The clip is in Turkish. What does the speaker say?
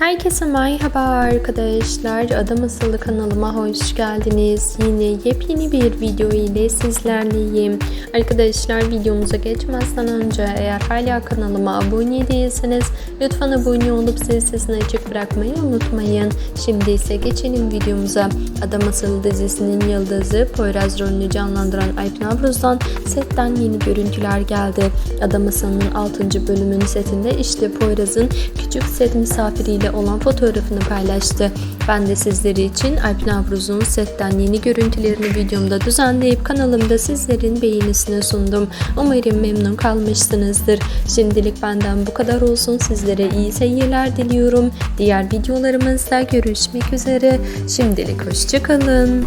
Herkese merhaba arkadaşlar. Adam Asıllı kanalıma hoş geldiniz. Yine yepyeni bir video ile sizlerleyim. Arkadaşlar videomuza geçmezden önce eğer hala kanalıma abone değilseniz lütfen abone olup zil sesini açık bırakmayı unutmayın. Şimdi ise geçelim videomuza. Adam Asıllı dizisinin yıldızı Poyraz rolünü canlandıran Alp Navruz'dan setten yeni görüntüler geldi. Adam Asıllı'nın 6. bölümünün setinde işte Poyraz'ın küçük set misafiriyle olan fotoğrafını paylaştı. Ben de sizleri için Alp Navruz'un setten yeni görüntülerini videomda düzenleyip kanalımda sizlerin beğenisine sundum. Umarım memnun kalmışsınızdır. Şimdilik benden bu kadar olsun. Sizlere iyi seyirler diliyorum. Diğer videolarımızda görüşmek üzere. Şimdilik hoşçakalın.